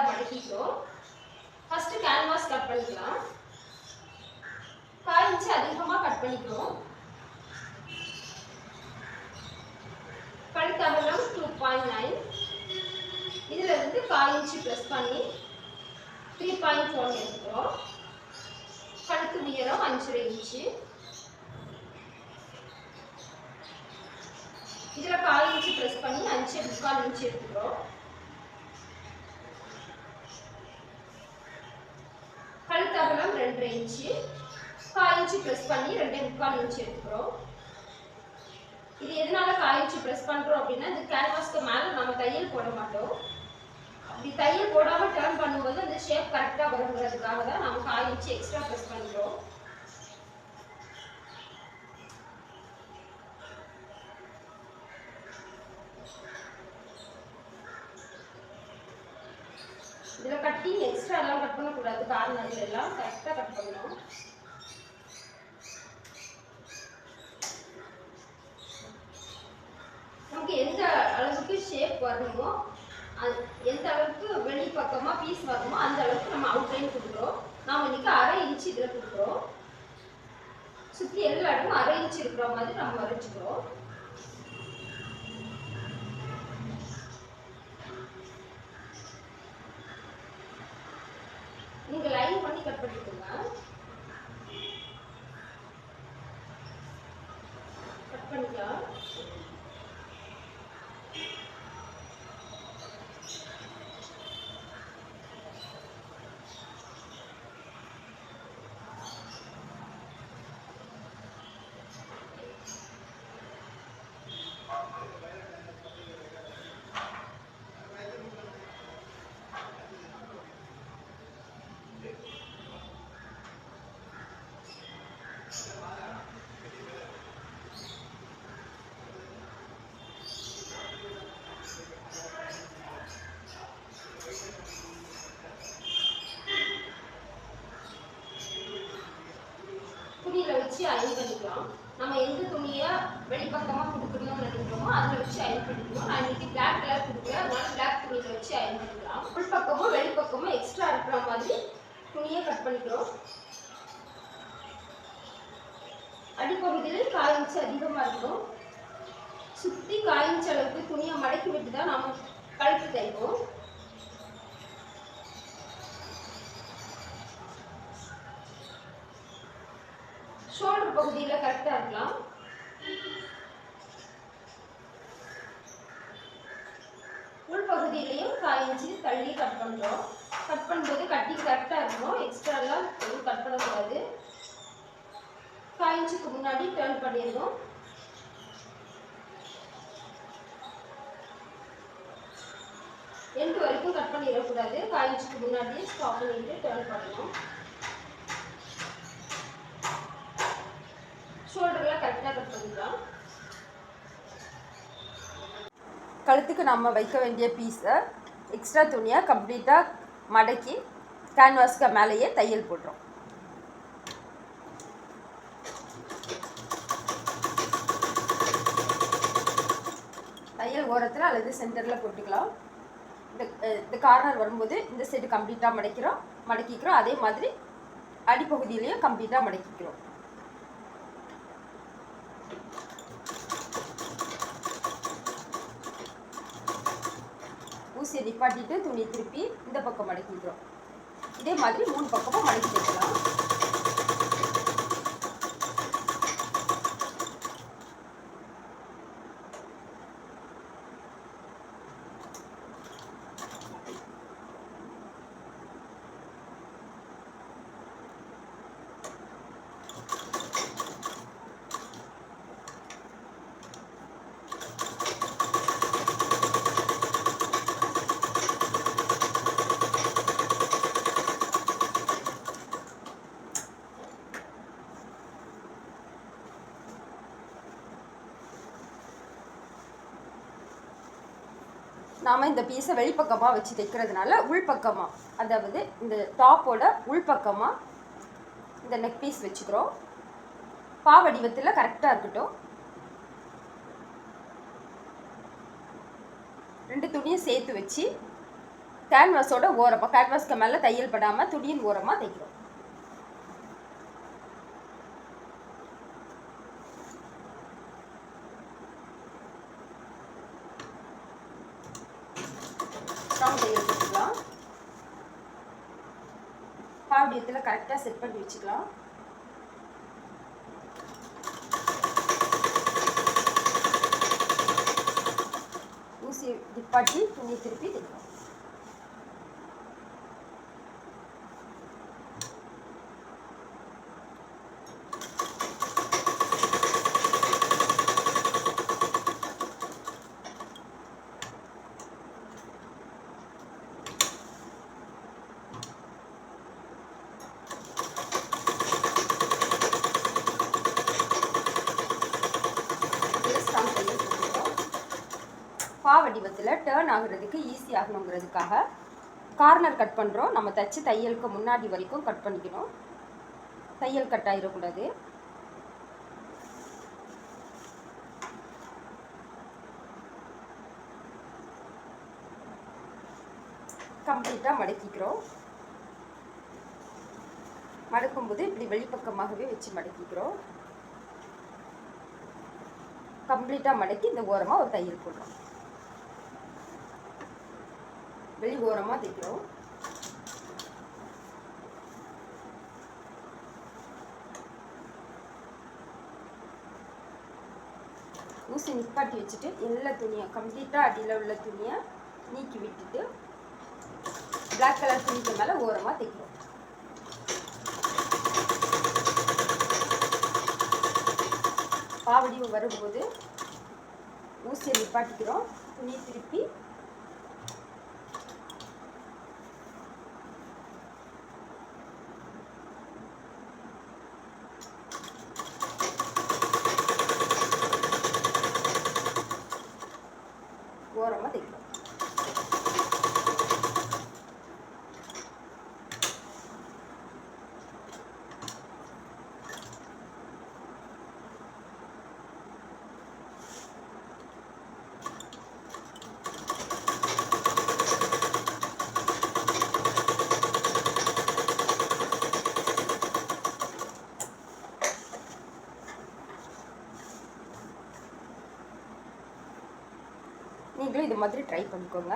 ரெண்டாக மடக்கிக்கிறோம் first canvas cut பண்ணிக்கலாம். கால் inch அதிகமாக கட் பண்ணிக்கிறோம். கழுத்து அகலம் டூ பாயிண்ட் நைன் இதில் இருந்து கால் இன்ச்சு ப்ரெஸ் பண்ணி த்ரீ பாயிண்ட் ஃபோர் எடுத்துக்கிறோம். கழுத்து உயரம் அஞ்சரை இன்ச்சு. இதில் கால் இன்ச்சு ப்ரெஸ் பண்ணி அஞ்சு முக்கால் இன்ச்சு எடுத்துக்கிறோம் கழுத்து அகலம் ரெண்டரை இன்ச்சு. கால் இன்ச்சு ப்ரெஸ் பண்ணி ரெண்டே முக்கால் இன்ச்சு எடுத்துக்கிறோம். இது எதனால கால் இன்ச்சு ப்ரெஸ் பண்ணுறோம் அப்படின்னா இந்த கேன்வாஸ்க்கு மேலே நம்ம தையல் போட மாட்டோம். அப்படி தையல் போடாமல் டேர்ன் பண்ணும்போது அந்த ஷேப் கரெக்டாக வருங்கிறதுக்காக தான் நம்ம கால் இன்ச்சு எக்ஸ்ட்ரா ப்ரெஸ் பண்ணுறோம் இதில் கட்டிங் எக்ஸ்ட்ரா எல்லாம் கட் பண்ணக்கூடாது. கார்னர்ல எல்லாம் கரெக்டாக கட் பண்ணணும். நமக்கு எந்த அளவுக்கு ஷேப் வரணுமோ அது- எந்த அளவுக்கு வெளி பக்கமாக பீஸ் வரணுமோ அந்த அளவுக்கு நம்ம அவுட்லைன் கொடுக்குறோம். நாம் இன்னைக்கு அரை இன்ச்சு இதில் கொடுக்குறோம். சுற்றி எல்லா இடமும் அரை இன்ச்சு இருக்கிற மாதிரி நம்ம வரைச்சிக்கிறோம் லைன் பண்ணி கட் பண்ணிக்கோங்க கட் பண்ணிக்கலாம் துணியில வச்சு அயன் பண்ணிக்கலாம் நம்ம எந்த வெளிப்பக்கமாக வெளிப்பக்கமா கொடுக்கணும்னு நினைக்கிறோமோ அதில் வச்சு அயன் பண்ணிக்கலாம். நான் இன்றைக்கி பிளாக் கலர் கொடுக்குறேன் அதனால் பிளாக் துணியில் வச்சு அயன் பண்ணிக்கலாம். உள்பக்கமும் வெளிப்பக்கமும் எக்ஸ்ட்ரா இருக்கிற மாதிரி துணியை கட் பண்ணிக்கிறோம். அடிப்பகுதியில் கால் இன்ச்சு அதிகமாக இருக்கும். சுற்றி கால் அளவுக்கு துணியை மடக்கி விட்டு தான் நாம் கழுத்து தைப்போம். ஷோல்டர் பகுதியில் கரெக்டாக இருக்கலாம் உள் பகுதியிலையும் கால் இன்ச்சு தள்ளி கட் பண்ணுறோம் கட் பண்ணும்போது கட்டிங் கரெக்டாக இருக்கணும். எக்ஸ்ட்ராலாம் எதுவும் கட் பண்ணக்கூடாது. கால் இன்ச்சுக்கு முன்னாடி டேர்ன் பண்ணிடணும். எண்டு வரைக்கும் கட் பண்ணிடக்கூடாது. கால் இன்ச்சுக்கு முன்னாடியே ஸ்டாப் பண்ணிட்டு டேர்ன் பண்ணணும். ஷோல்டர்லாம் கரெக்டாக கட் பண்ணிக்கலாம். கழுத்துக்கு நம்ம வைக்க வேண்டிய பீஸை எக்ஸ்ட்ரா துணியாக கம்ப்ளீட்டாக மடக்கி கேன்வாஸ்க்கு மேலேயே தையல் போடுறோம். தையல் ஓரத்தில் அல்லது சென்டரில் போட்டுக்கலாம். இந்த இந்த கார்னர் வரும்போது இந்த சைடு கம்ப்ளீட்டாக மடக்கிறோம் மடக்கிக்கிறோம். அதே மாதிரி அடிப்பகுதியிலையும் கம்ப்ளீட்டாக மடக்கிக்கிறோம். ஊசியை நிப்பாட்டிட்டு துணி திருப்பி இந்த பக்கம் மடக்கிக்கிறோம். இதே மாதிரி மூணு பக்கமும் மடக்கி வைக்கலாம் நாம் இந்த பீஸை வெளிப்பக்கமாக வச்சு தைக்கிறதுனால உள்பக்கமாக அதாவது இந்த டாப்போட உள்பக்கமாக இந்த நெக் பீஸ் வச்சுக்கிறோம். பா வடிவத்தில் கரெக்டாக இருக்கட்டும். ரெண்டு துணியை சேர்த்து வச்சு கேன்வாஸோட ஓரமாக கேன்வாஸ்க்கு மேலே தையல் படாமல் துணியின் ஓரமாக தைக்கிறோம். ஸ்ட்ராங் தையல் போட்டுக்கலாம் இதில் கரெக்டாக செட் பண்ணி வச்சுக்கலாம். ஊசி நிப்பாட்டி துணி திருப்பி தைக்கலாம் இதில் ஸ்ட்ராங் தையல் போட்டுக்கிறோம் பா வடிவத்தில் டேர்ன் ஆகுறதுக்கு ஈஸி ஆகணுங்கிறதுக்காக கார்னர் கட் பண்ணுறோம் நம்ம தச்சு தையலுக்கு முன்னாடி வரைக்கும் கட் பண்ணிக்கணும். தையல் கட் ஆகிடக்கூடாது கம்ப்ளீட்டாக மடக்கிக்கிறோம். மடக்கும்போது இப்படி வெளிப்பக்கமாகவே வச்சு மடக்கிக்கிறோம். கம்ப்ளீட்டாக மடக்கி இந்த ஓரமாக ஒரு தையல் போடுறோம். வெளி ஓரமாக தைக்கிறோம். ஊசி நிப்பாட்டி வச்சுட்டு எல்லா துணியை கம்ப்ளீட்டாக அடியில் உள்ள துணியை நீக்கி விட்டுட்டு பிளாக் கலர் துணிக்கு மேலே ஓரமாக தைக்கிறோம். பாவடிவு வரும்போது ஊசியை நிப்பாட்டிக்கிறோம். துணி திருப்பி ஓரமாக தைக்கிறோம் நீங்களும் இது மாதிரி ட்ரை பண்ணிக்கோங்க.